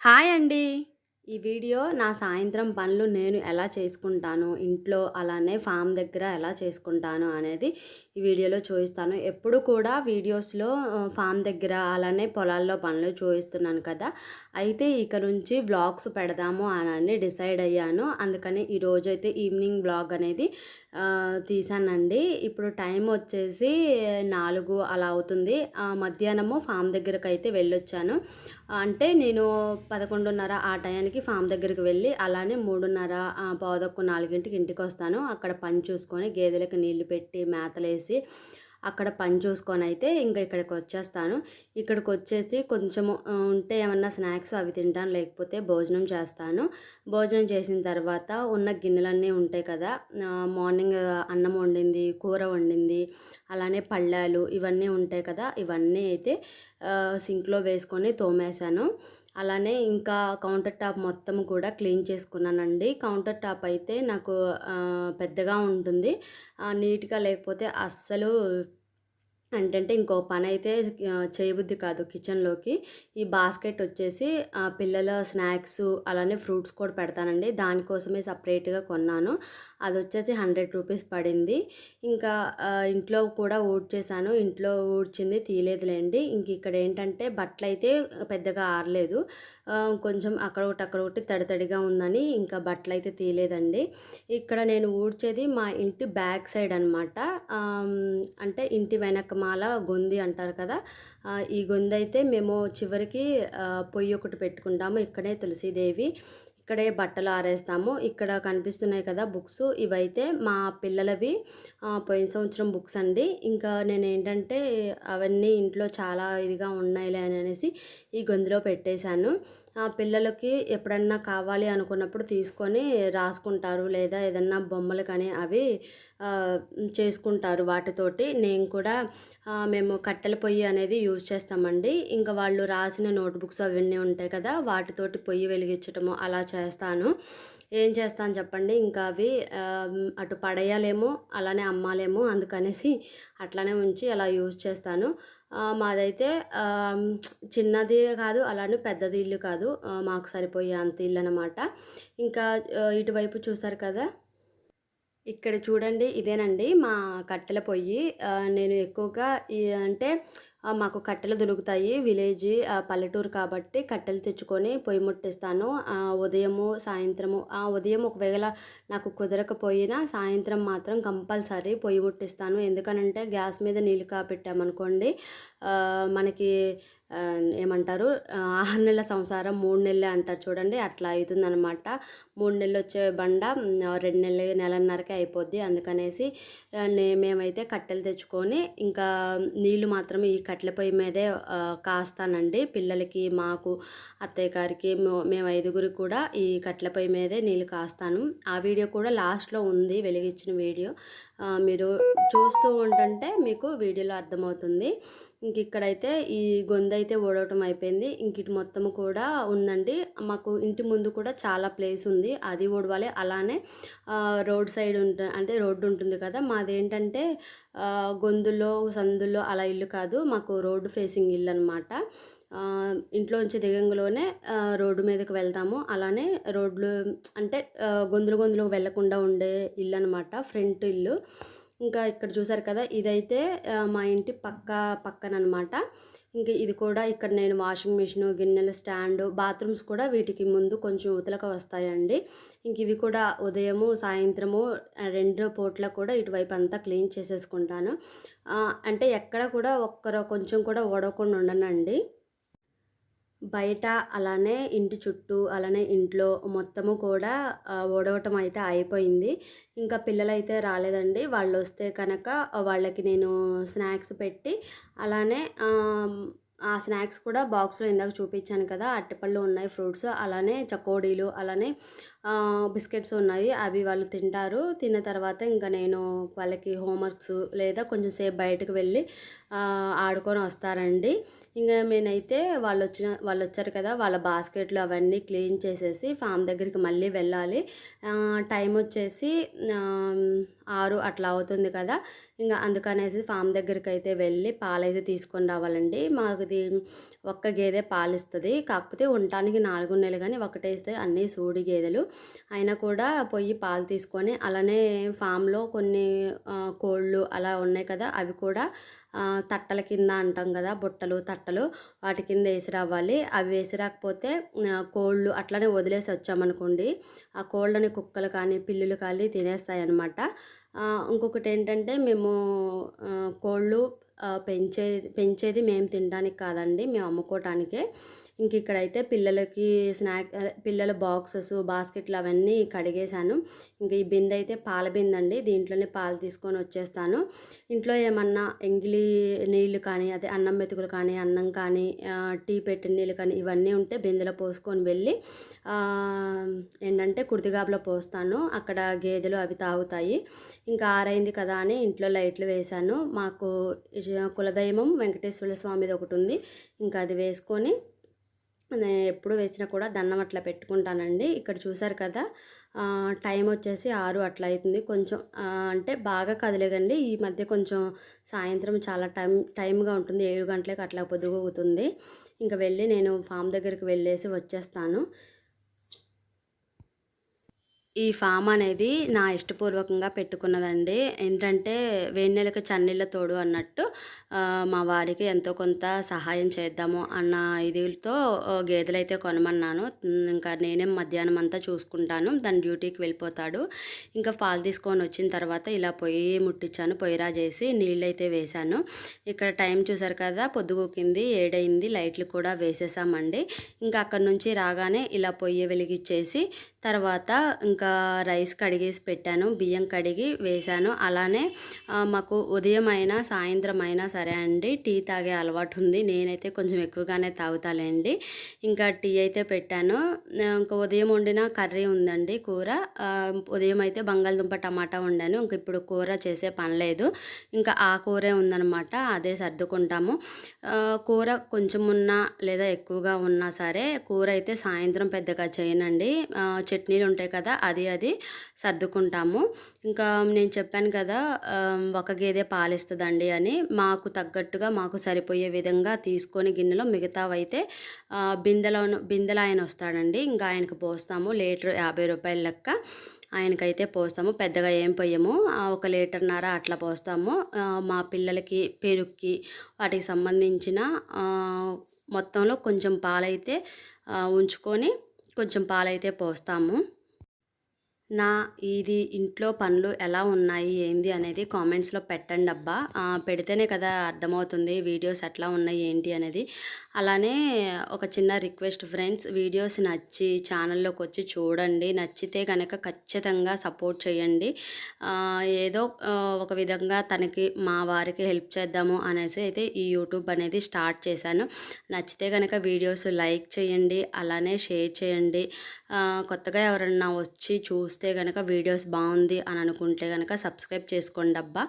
Hi అండి. ఈ video నా సాయంత్రం పనులు నేను ఎలా చేసుకుంటాను ఇంట్లో అలానే ఫామ్ దగ్గర ఎలా చేసుకుంటాను అనేది ఈ వీడియోలో చూపిస్తాను. ఎప్పుడు కూడా వీడియోస్లో ఫామ్ దగ్గర అలానే పొలాల్లో పనులు చూపిస్తున్నాను కదా. అయితే ఇక నుంచి బ్లాగ్స్ పెడదాము అని డిసైడ్ అయ్యాను. అందుకని ఈరోజైతే ఈవినింగ్ బ్లాగ్ అనేది తీసానండి. ఇప్పుడు టైం వచ్చేసి నాలుగు అలా అవుతుంది. మధ్యాహ్నము ఫామ్ దగ్గరకు అయితే వెళ్ళొచ్చాను. అంటే నేను పదకొండున్నర ఆ టయానికి ఫామ్ దగ్గరికి వెళ్ళి అలానే మూడున్నర పావుదక్కు నాలుగింటికి ఇంటికి వస్తాను అక్కడ పని చూసుకొని గేదెలకు నీళ్ళు పెట్టి మేతలేసి అక్కడ పని చూసుకొని అయితే ఇంకా ఇక్కడికి వచ్చేస్తాను. ఇక్కడికి వచ్చేసి కొంచెము ఉంటే ఏమన్నా స్నాక్స్ అవి తింటాను లేకపోతే భోజనం చేస్తాను. భోజనం చేసిన తర్వాత ఉన్న గిన్నెలన్నీ ఉంటాయి కదా మార్నింగ్ అన్నం వండింది కూర వండింది అలానే పళ్ళాలు ఇవన్నీ ఉంటాయి కదా ఇవన్నీ అయితే సింక్లో వేసుకొని తోమేశాను. అలానే ఇంకా కౌంటర్ టాప్ మొత్తం కూడా క్లీన్ చేసుకున్నానండి. కౌంటర్ టాప్ అయితే నాకు పెద్దగా ఉంటుంది. నీట్గా లేకపోతే అస్సలు ఏంటంటే ఇంకో పని అయితే చేయబుద్ధి కాదు కిచెన్లోకి. ఈ బాస్కెట్ వచ్చేసి పిల్లల స్నాక్స్ అలానే ఫ్రూట్స్ కూడా పెడతానండి. దానికోసమే సపరేట్గా కొన్నాను. అది వచ్చేసి హండ్రెడ్ రూపీస్ పడింది. ఇంకా ఇంట్లో కూడా ఊడ్చేసాను ఇంట్లో ఊడ్చింది తీయలేదులేండి. ఇంక ఇక్కడ ఏంటంటే బట్టలు అయితే పెద్దగా ఆరలేదు. కొంచెం అక్కడ ఒకటి అక్కడ ఒకటి తడి తడిగా ఉందని ఇంకా బట్టలు అయితే తీయలేదండి. ఇక్కడ నేను ఊడ్చేది మా ఇంటి బ్యాక్ సైడ్ అనమాట అంటే ఇంటి వెనక మాల గొంది అంటారు కదా ఈ గొంది అయితే మేము చివరికి పొయ్యి ఒకటి పెట్టుకుంటాము ఇక్కడే తులసీదేవి ఇక్కడే బట్టలు ఆరేస్తాము. ఇక్కడ కనిపిస్తున్నాయి కదా బుక్స్ ఇవైతే మా పిల్లలవి పోయిన సంవత్సరం బుక్స్ అండి. ఇంకా నేను ఏంటంటే అవన్నీ ఇంట్లో చాలా ఇదిగా ఉన్నాయిలే అనేసి ఈ గొంతులో పెట్టేశాను. పిల్లలకి ఎప్పుడన్నా కావాలి అనుకున్నప్పుడు తీసుకొని రాసుకుంటారు లేదా ఏదన్నా బొమ్మలు కానీ అవి చేసుకుంటారు వాటితోటి. నేను కూడా మేము కట్టెల పొయ్యి అనేది యూజ్ చేస్తామండి. ఇంకా వాళ్ళు రాసిన నోట్బుక్స్ అవన్నీ ఉంటాయి కదా వాటితోటి పొయ్యి వెలిగించటము అలా చేస్తాను. ఏం చేస్తాను చెప్పండి? ఇంకా అవి అటు పడేయాలేమో అలానే అమ్మాలేమో అందుకనేసి అట్లానే ఉంచి అలా యూజ్ చేస్తాను. మాదైతే చిన్నది కాదు అలానే పెద్దది ఇల్లు కాదు. మాకు సరిపోయే అంత ఇల్లు అనమాట ఇంకా ఇటువైపు చూసారు కదా? ఇక్కడ చూడండి ఇదేనండి మా కట్టెల పొయ్యి. నేను ఎక్కువగా అంటే మాకు కట్టెలు దొరుకుతాయి. విలేజ్ పల్లెటూరు కాబట్టి కట్టెలు తెచ్చుకొని పొయ్యి ముట్టిస్తాను. ఉదయము సాయంత్రము ఆ ఉదయం ఒకవేళ నాకు కుదరకపోయినా సాయంత్రం మాత్రం కంపల్సరీ పొయ్యి ముట్టిస్తాను. ఎందుకనంటే గ్యాస్ మీద నీళ్ళు కాపెట్టామనుకోండి మనకి ఏమంటారు ఆరు నెలల సంసారం మూడు నెలలే అంటారు చూడండి అట్లా అవుతుందనమాట మూడు నెలలు వచ్చే బండ రెండు నెలలు నెలన్నరకే అయిపోద్ది. అందుకనేసి మేమైతే కట్టెలు తెచ్చుకొని ఇంకా నీళ్ళు మాత్రం ఈ కట్టెల పొయ్యి మీదే కాస్తానండి. పిల్లలకి మాకు అత్తయ్య గారికి మేము ఐదుగురికి కూడా ఈ కట్టెల పొయ్యి మీదే నీళ్ళు కాస్తాను. ఆ వీడియో కూడా లాస్ట్లో ఉంది వెలిగించిన వీడియో. మీరు చూస్తూ ఉంటుంటే మీకు వీడియోలో అర్థమవుతుంది. ఇంక ఇక్కడైతే ఈ గొంతు అయితే ఓడవటం అయిపోయింది. ఇంక ఇటు మొత్తం కూడా ఉందండి. మాకు ఇంటి ముందు కూడా చాలా ప్లేస్ ఉంది. అది ఓడవాలి అలానే రోడ్ సైడ్ ఉంట అంటే రోడ్డు ఉంటుంది కదా మాదేంటంటే గొందుల్లో సందుల్లో అలా ఇల్లు కాదు. మాకు రోడ్డు ఫేసింగ్ ఇల్లు అనమాట ఇంట్లోంచి దిగంలోనే రోడ్డు మీదకి వెళ్తాము. అలానే రోడ్లు అంటే గొంతులు గొంతులు వెళ్ళకుండా ఉండే ఇల్లు అనమాట ఫ్రంట్ ఇల్లు. ఇంకా ఇక్కడ చూసారు కదా ఇదైతే మా ఇంటి పక్క పక్కన అనమాట ఇంకా ఇది కూడా ఇక్కడ నేను వాషింగ్ మిషన్ గిన్నెల స్టాండ్ బాత్రూమ్స్ కూడా వీటికి ముందు కొంచెం ఉతలక వస్తాయండి. ఇంక ఇవి కూడా ఉదయము సాయంత్రము రెండు పూట్ల కూడా ఇటువైపు అంతా క్లీన్ చేసేసుకుంటాను. అంటే ఎక్కడ కూడా ఒక్కరు కొంచెం కూడా ఓడకుండా ఉండనండి. బయట అలానే ఇంటి చుట్టూ అలానే ఇంట్లో మొత్తము కూడా ఓడవటం అయితే అయిపోయింది ఇంకా పిల్లలైతే రాలేదండి. వాళ్ళు వస్తే కనుక వాళ్ళకి నేను స్నాక్స్ పెట్టి అలానే ఆ స్నాక్స్ కూడా బాక్స్లో ఇందాక చూపించాను కదా అట్టిపళ్ళు ఉన్నాయి ఫ్రూట్స్ అలానే చకోడీలు అలానే బిస్కెట్స్ ఉన్నాయి. అవి వాళ్ళు తింటారు. తిన్న తర్వాత ఇంకా నేను వాళ్ళకి హోంవర్క్స్ లేదా కొంచెం సేపు బయటకు వెళ్ళి ఆడుకొని వస్తారండి. ఇంకా నేనైతే వాళ్ళు వచ్చిన వాళ్ళు వచ్చారు కదా వాళ్ళ బాస్కెట్లు అవన్నీ క్లీన్ చేసేసి ఫామ్ దగ్గరికి మళ్ళీ వెళ్ళాలి. టైం వచ్చేసి ఆరు అట్లా అవుతుంది కదా. ఇంకా అందుకనేసి ఫామ్ దగ్గరికి అయితే వెళ్ళి పాలైతే తీసుకొని రావాలండి. మాకు ఒక్క గేదె పాలిస్తుంది. కాకపోతే ఉండటానికి నాలుగు నెలలు కానీ ఒకటేస్తే అన్నీ సూడి గేదెలు. అయినా కూడా పొయ్యి పాలు తీసుకొని అలానే ఫామ్లో కొన్ని కోళ్ళు అలా ఉన్నాయి కదా అవి కూడా తట్టల కింద అంటాం కదా బుట్టలు తట్టలు వాటి కింద వేసి రావాలి. అవి వేసి రాకపోతే కోళ్ళు అట్లనే వదిలేసి వచ్చామనుకోండి ఆ కోళ్ళని కుక్కలు కానీ పిల్లులు కానీ తినేస్తాయి అన్నమాట ఇంకొకటి ఏంటంటే మేము కోళ్ళు పెంచే పెంచేది పెంచేది మేము తినడానికి కాదండి మేము అమ్ముకోవటానికే ఇంక ఇక్కడైతే పిల్లలకి స్నాక్ పిల్లల బాక్సెస్ బాస్కెట్లు అవన్నీ కడిగేశాను. ఇంక ఈ బిందె అయితే పాల బిందె అండి. దీంట్లోనే పాలు తీసుకొని వచ్చేస్తాను. ఇంట్లో ఏమన్నా ఎంగిలి నీళ్ళు కానీ అదే అన్నం మెతుకులు కానీ అన్నం కానీ టీ పెట్టిన నీళ్ళు కానీ ఇవన్నీ ఉంటే బిందెలో పోసుకొని వెళ్ళి ఏంటంటే కుర్తిగాబులో పోస్తాను. అక్కడ గేదెలు అవి తాగుతాయి. ఇంకా ఆరైంది కదా అని ఇంట్లో లైట్లు వేశాను. మాకు కులదైవం వెంకటేశ్వర స్వామిది ఒకటి ఉంది. ఇంకా అది వేసుకొని ఎప్పుడు వేసినా కూడా దండం అట్లా పెట్టుకుంటానండి. ఇక్కడ చూసారు కదా టైం వచ్చేసి ఆరు అట్లా అవుతుంది కొంచెం అంటే బాగా కదిలేగండి ఈ మధ్య కొంచెం సాయంత్రం చాలా టైం టైంగా ఉంటుంది. ఏడు గంటలకు అట్లా పొద్దుగుతుంది. ఇంకా వెళ్ళి నేను ఫామ్ దగ్గరికి వెళ్ళేసి వచ్చేస్తాను. ఈ ఫామ్ అనేది నా ఇష్టపూర్వకంగా పెట్టుకున్నదండి. ఏంటంటే వేడి నెలకు చన్నీళ్ళ తోడు అన్నట్టు మా వారికి ఎంతో కొంత సహాయం చేద్దాము అన్న ఇదితో గేదెలు గేదెలైతే కొనమన్నాను. ఇంకా నేనే మధ్యాహ్నం అంతా చూసుకుంటాను. దాని డ్యూటీకి వెళ్ళిపోతాడు. ఇంకా పాలు తీసుకొని వచ్చిన తర్వాత ఇలా పొయ్యి ముట్టించాను. పొయ్యిరా చేసి నీళ్ళైతే వేశాను. ఇక్కడ టైం చూసారు కదా పొద్దుగూకింది ఏడైంది లైట్లు కూడా వేసేసామండి. ఇంకా అక్కడ నుంచి రాగానే ఇలా పొయ్యి వెలిగించేసి తర్వాత ఇంకా రైస్ కడిగేసి పెట్టాను బియ్యం కడిగి వేశాను. అలానే మాకు ఉదయం అయినా సాయంత్రం అయినా సరే అండి టీ తాగే అలవాటు ఉంది నేనైతే కొంచెం ఎక్కువగానే తాగుతాలేండి. ఇంకా టీ అయితే పెట్టాను. ఇంకా ఉదయం వండిన కర్రీ ఉందండి కూర. ఉదయం అయితే బంగాళదుంప టమాటా వండాను. ఇంక ఇప్పుడు కూర చేసే పని లేదు. ఇంకా ఆ కూరే ఉందనమాట అదే సర్దుకుంటాము. కూర కొంచెం ఉన్నా లేదా ఎక్కువగా ఉన్నా సరే కూర అయితే సాయంత్రం పెద్దగా చేయనండి. చట్నీలు ఉంటాయి కదా అది అది సర్దుకుంటాము. ఇంకా నేను చెప్పాను కదా ఒక గేదె పాలిస్తుందండి అని. మాకు తగ్గట్టుగా మాకు సరిపోయే విధంగా తీసుకొని గిన్నెలో మిగతావైతే బిందెలో బిందెలు ఆయన వస్తాడండి. ఇంకా ఆయనకు పోస్తాము. లీటర్ యాభై రూపాయల లెక్క ఆయనకైతే పోస్తాము. పెద్దగా ఏం పోయము ఒక లీటర్న్నర అట్లా పోస్తాము. మా పిల్లలకి పెరుగుకి వాటికి సంబంధించిన మొత్తంలో కొంచెం పాలైతే ఉంచుకొని కొంచెం పాలైతే పోస్తాము. నా ఇది ఇంట్లో పనులు ఎలా ఉన్నాయి ఏంది అనేది కామెంట్స్లో పెట్టండి అబ్బా. పెడితేనే కదా అర్థమవుతుంది వీడియోస్ ఎట్లా ఉన్నాయి ఏంటి అనేది. అలానే ఒక చిన్న రిక్వెస్ట్ ఫ్రెండ్స్ వీడియోస్ నచ్చి ఛానల్లోకి వచ్చి చూడండి. నచ్చితే కనుక ఖచ్చితంగా సపోర్ట్ చేయండి. ఏదో ఒక విధంగా తనకి మా వారికి హెల్ప్ చేద్దాము అనేసి అయితే ఈ యూట్యూబ్ అనేది స్టార్ట్ చేశాను. నచ్చితే కనుక వీడియోస్ లైక్ చేయండి అలానే షేర్ చేయండి. కొత్తగా ఎవరన్నా వచ్చి చూస్తే కనుక వీడియోస్ బాగుంది అని అనుకుంటే కనుక సబ్స్క్రైబ్ చేసుకోండి అబ్బా.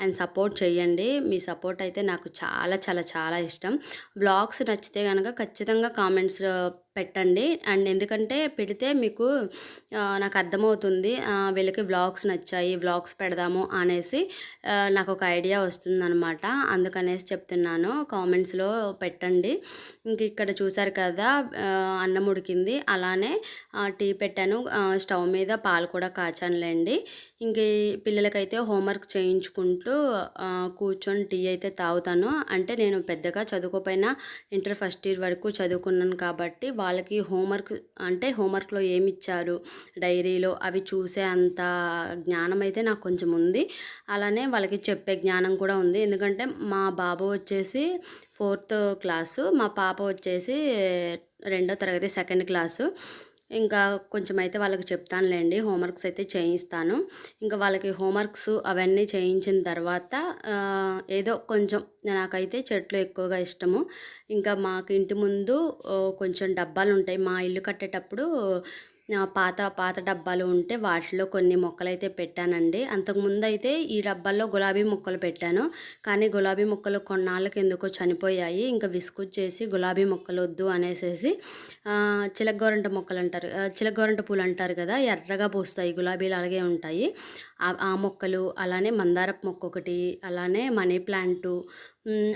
అండ్ సపోర్ట్ చేయండి మీ సపోర్ట్ అయితే నాకు చాలా చాలా చాలా ఇష్టం. బ్లాగ్స్ నచ్చితే కనుక ఖచ్చితంగా కామెంట్స్ పెట్టండి. అండ్ ఎందుకంటే పెడితే మీకు నాకు అర్థమవుతుంది వీళ్ళకి వ్లాగ్స్ నచ్చాయి వ్లాగ్స్ పెడదాము అనేసి నాకు ఒక ఐడియా వస్తుందన్నమాట. అందుకనేసి చెప్తున్నాను కామెంట్స్లో పెట్టండి. ఇంక ఇక్కడ చూసారు కదా అన్నం ఉడికింది. అలానే టీ పెట్టాను స్టవ్ మీద పాలు కూడా కాచానులేండి. ఇంక పిల్లలకైతే హోంవర్క్ చేయించుకుంటూ కూర్చొని టీ అయితే తాగుతాను. అంటే నేను పెద్దగా చదువుకోపోయినా ఇంటర్ ఫస్ట్ ఇయర్ వరకు చదువుకున్నాను కాబట్టి వాళ్ళకి హోంవర్క్ అంటే హోంవర్క్లో ఏమి ఇచ్చారు డైరీలో అవి చూసే అంత జ్ఞానం అయితే నాకు కొంచెం ఉంది. అలానే వాళ్ళకి చెప్పే జ్ఞానం కూడా ఉంది. ఎందుకంటే మా బాబు వచ్చేసి ఫోర్త్ క్లాసు మా పాప వచ్చేసి రెండో తరగతి సెకండ్ క్లాసు. ఇంకా కొంచెం అయితే వాళ్ళకి చెప్తానులేండి హోంవర్క్స్ అయితే చేయిస్తాను. ఇంకా వాళ్ళకి హోంవర్క్స్ అవన్నీ చేయించిన తర్వాత ఏదో కొంచెం నాకైతే చెట్లు ఎక్కువగా ఇష్టము. ఇంకా మాకు ఇంటి ముందు కొంచెం డబ్బాలు ఉంటాయి మా ఇల్లు కట్టేటప్పుడు పాత పాత డబ్బాలు ఉంటే వాటిలో కొన్ని మొక్కలు అయితే పెట్టానండి. అంతకుముందు అయితే ఈ డబ్బాల్లో గులాబీ మొక్కలు పెట్టాను. కానీ గులాబీ మొక్కలు కొన్నాళ్ళకి ఎందుకో చనిపోయాయి. ఇంకా విసుకొచ్చేసి గులాబీ మొక్కలు వద్దు అనేసేసి చిలగోరంట మొక్కలు అంటారు చిలగోరంట పూలు అంటారు కదా ఎర్రగా పూస్తాయి. గులాబీలు అలాగే ఉంటాయి. ఆ- ఆ మొక్కలు అలానే మందారపు మొక్క ఒకటి అలానే మనీ ప్లాంటు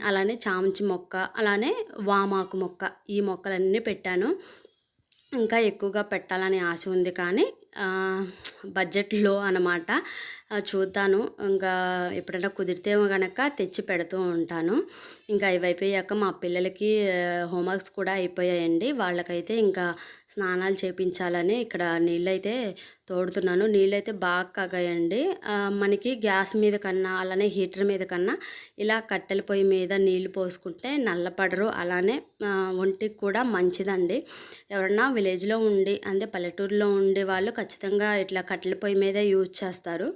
అలానే చామంచి మొక్క అలానే వామాకు మొక్క ఈ మొక్కలన్నీ పెట్టాను. ఇంకా ఎక్కువగా పెట్టాలని ఆశ ఉంది కానీ బడ్జెట్లో అనమాట చూద్దాను. ఇంకా ఎప్పుడైనా కుదిరితే కనుక తెచ్చి పెడుతూ ఉంటాను. ఇంకా ఇవి అయిపోయాక మా పిల్లలకి హోంవర్క్స్ కూడా అయిపోయాయండి. వాళ్ళకైతే ఇంకా స్నానాలు చేపించాలని ఇక్కడ నీళ్ళైతే తోడుతున్నాను. నీళ్ళైతే బాగా కాగాయండి. మనకి గ్యాస్ మీద కన్నా అలానే హీటర్ మీద కన్నా ఇలా కట్టెల పొయ్యి మీద నీళ్ళు పోసుకుంటే నల్లపడరు. అలానే ఒంటికి కూడా మంచిదండి. ఎవరన్నా విలేజ్లో ఉండి అంటే పల్లెటూరులో ఉండే వాళ్ళు ఖచ్చితంగా ఇట్లా కట్టెల పొయ్యి మీదే యూజ్ చేస్తారు.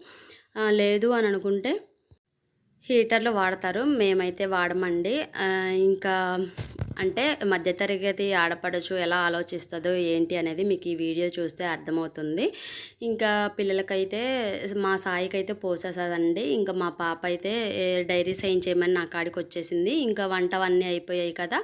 లేదు అని అనుకుంటే హీటర్లు వాడతారు. మేమైతే వాడమండి. ఇంకా అంటే మధ్యతరగతి ఆడపడచ్చు ఎలా ఆలోచిస్తుందో ఏంటి అనేది మీకు ఈ వీడియో చూస్తే అర్థమవుతుంది. ఇంకా పిల్లలకైతే మా సాయికి అయితే పోసేసదండి ఇంకా మా పాప అయితే డైరీ సైన్ చేయమని నా కాడికి వచ్చేసింది. ఇంకా వంట అవన్నీ అయిపోయాయి కదా.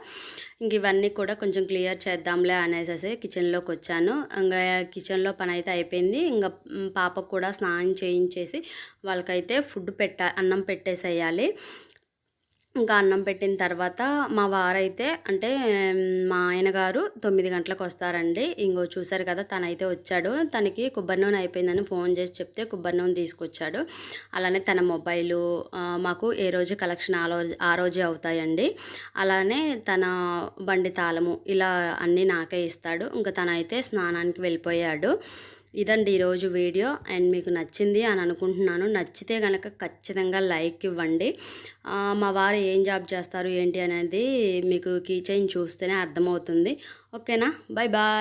ఇంక ఇవన్నీ కూడా కొంచెం క్లియర్ చేద్దాంలే అనేసి కిచెన్లోకి వచ్చాను. ఇంకా కిచెన్లో పని అయితే అయిపోయింది. ఇంకా పాపకు కూడా స్నానం చేయించేసి వాళ్ళకైతే ఫుడ్ పెట్ట అన్నం పెట్టేసేయాలి. ఇంకా అన్నం పెట్టిన తర్వాత మా వారైతే అంటే మా ఆయన గారు తొమ్మిది గంటలకు వస్తారండి. ఇంకో చూశారు కదా తనైతే వచ్చాడు. తనకి కొబ్బరి నూనె అయిపోయిందని ఫోన్ చేసి చెప్తే కొబ్బరి నూనె తీసుకొచ్చాడు. అలానే తన మొబైలు మాకు ఏ రోజు కలెక్షన్ ఆ రోజు ఆ రోజే అవుతాయండి. అలానే తన బండి తాళము ఇలా అన్నీ నాకే ఇస్తాడు. ఇంకా తనైతే స్నానానికి వెళ్ళిపోయాడు. ఇదండి ఈరోజు వీడియో. అండ్ మీకు నచ్చింది అని అనుకుంటున్నాను. నచ్చితే కనుక ఖచ్చితంగా లైక్ ఇవ్వండి. మా వారు ఏం జాబ్ చేస్తారు ఏంటి అనేది మీకు కీచైన్ చూస్తేనే అర్థమవుతుంది. ఓకేనా? Bye bye.